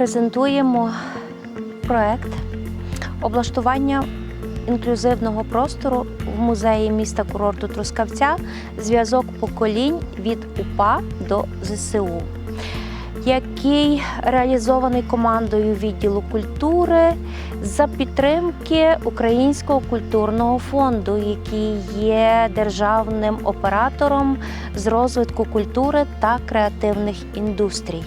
презентуємо проект облаштування інклюзивного простору в музеї міста курорту Трускавця зв'язок поколінь від УПА до ЗСУ, який реалізований командою відділу культури за підтримки Українського культурного фонду, який є державним оператором з розвитку культури та креативних індустрій.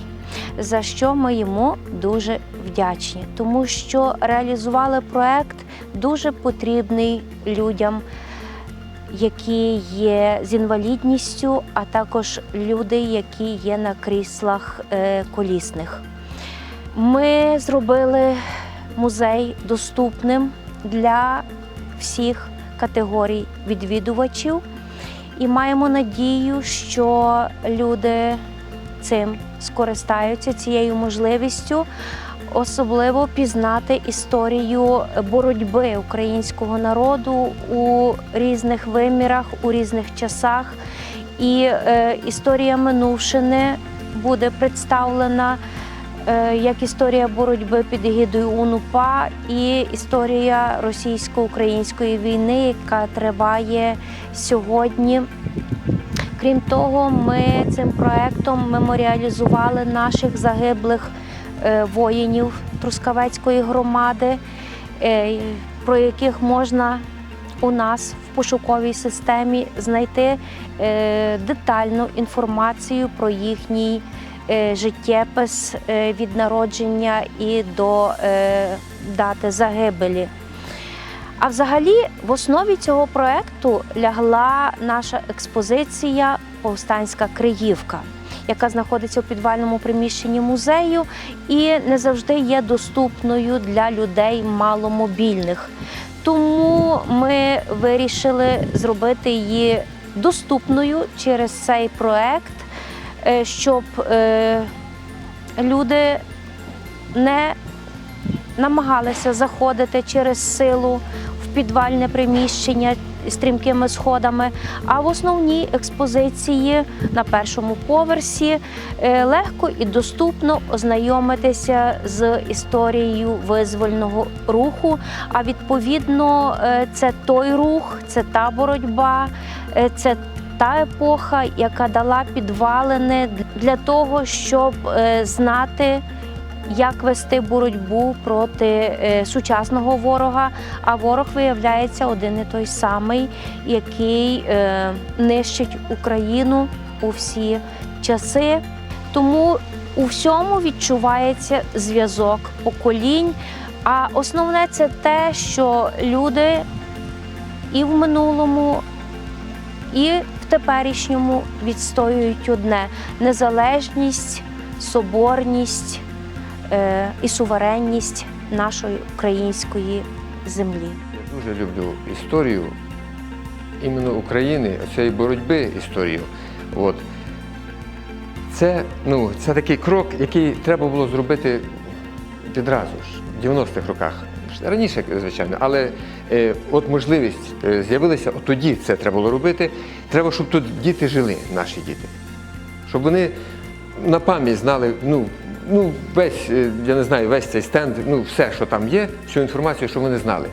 За що ми йому дуже вдячні, тому що реалізували проект дуже потрібний людям, які є з інвалідністю, а також люди, які є на кріслах е, колісних. Ми зробили музей доступним для всіх категорій відвідувачів і маємо надію, що люди цим скористаються цією можливістю, особливо пізнати історію боротьби українського народу у різних вимірах, у різних часах. І е, історія минувшини буде представлена е, як історія боротьби під егідою УНУПА і історія російсько-української війни, яка триває сьогодні. Крім того, ми цим проектом меморіалізували наших загиблих е, воїнів Трускавецької громади, е, про яких можна у нас в пошуковій системі знайти е, детальну інформацію про їхній життєпис від народження і до дати загибелі. А взагалі, в основі цього проекту лягла наша експозиція Повстанська Криївка, яка знаходиться у підвальному приміщенні музею і не завжди є доступною для людей маломобільних. Тому ми вирішили зробити її доступною через цей проект, е, щоб е, люди не намагалися заходити через силу в підвальне приміщення стрімкими сходами. А в основній експозиції на першому поверсі е, легко і доступно ознайомитися з історією визвольного руху. А відповідно, е, це той рух, це та боротьба, е, це та епоха, яка дала підвалини для того, щоб знати як вести боротьбу проти е, сучасного ворога. А ворог виявляється один і той самий, який е, нищить Україну у всі часи. Тому у всьому відчувається зв'язок поколінь. А основне це те, що люди і в минулому, і в теперішньому відстоюють одне незалежність, соборність і суверенність нашої української землі. Я дуже люблю історію іменно України, цієї боротьби історію. От. Це, ну, це такий крок, який треба було зробити відразу ж, в 90-х роках. Раніше, звичайно, але е, от можливість е, з'явилася, от тоді це треба було робити. Треба, щоб тут діти жили, наші діти. Щоб вони на пам'ять знали, ну, ну, весь, е, я не знаю, весь цей стенд, ну, все, що там є, всю інформацію, щоб вони знали.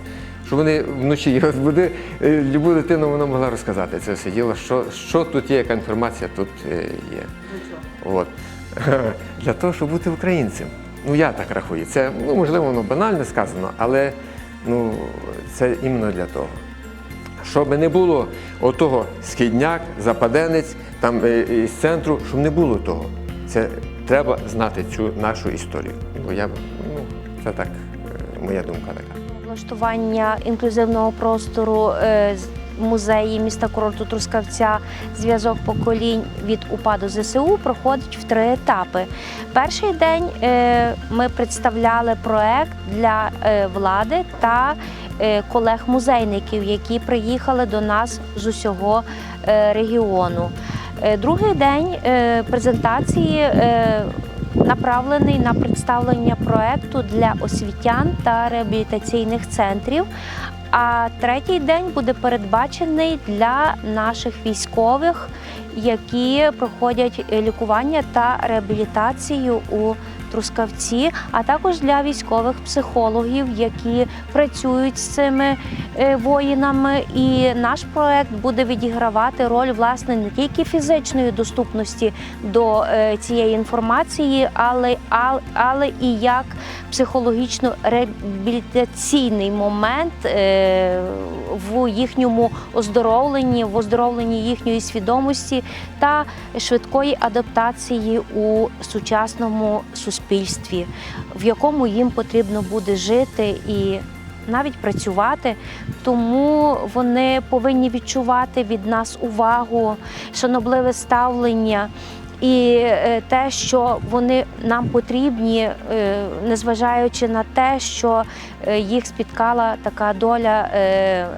Щоб вони вночі буде, е, любу дитину вона могла розказати це все діло, що, що тут є, яка інформація тут е, є. От. Для того, щоб бути українцем. Ну, я так рахую. Це, ну, можливо, воно банально сказано, але ну, це іменно для того. Щоб не було отого східняк, западенець, там із центру, щоб не було того. Це треба знати цю нашу історію. Бо я, ну, це так, е, моя думка така. Влаштування інклюзивного простору е, музеї міста курорту Трускавця зв'язок поколінь від УПА до ЗСУ проходить в три етапи. Перший день е, ми представляли проект для влади та колег-музейників, які приїхали до нас з усього регіону. Е, Другий день е, презентації е, направлений на представлення проекту для освітян та реабілітаційних центрів. А третій день буде передбачений для наших військових, які проходять лікування та реабілітацію у Трускавці, а також для військових психологів, які працюють з цими е, воїнами. І наш проект буде відігравати роль власне не тільки фізичної доступності до е, цієї інформації, але, але і як психологічно-реабілітаційний момент е, в їхньому оздоровленні, в оздоровленні їхньої свідомості та швидкої адаптації у сучасному суспільстві, в якому їм потрібно буде жити і навіть працювати. Тому вони повинні відчувати від нас увагу, шанобливе ставлення. І е, те, що вони нам потрібні, е, незважаючи на те, що е, їх спіткала така доля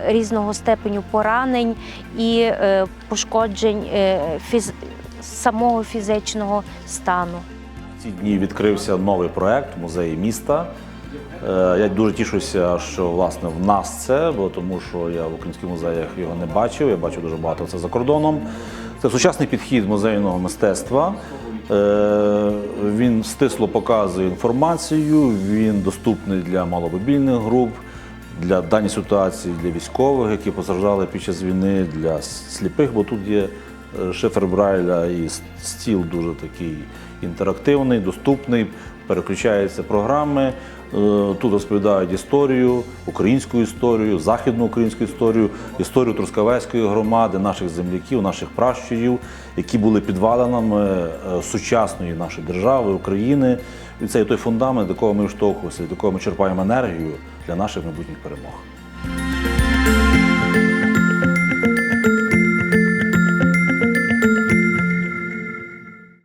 різного степеню поранень і пошкоджень самого фізичного стану. Ці дні відкрився новий проект музеї міста. Е, Я дуже тішуся, що власне в нас це, бо тому що я в українських музеях його не бачив. Я бачив дуже багато це за кордоном. Це сучасний підхід музейного мистецтва. Е, Він стисло показує інформацію, він доступний для маломобільних груп, для даній ситуації для військових, які постраждали під час війни, для сліпих, бо тут є е, шифр Брайля і стіл дуже такий інтерактивний, доступний, переключаються програми. Е, Тут розповідають історію, українську історію, західну українську історію, історію Трускавецької громади, наших земляків, наших пращурів, які були підвалинами е, сучасної нашої держави, України. І це є той фундамент, до якого ми вштовхуємося, до якого ми черпаємо енергію для наших майбутніх перемог.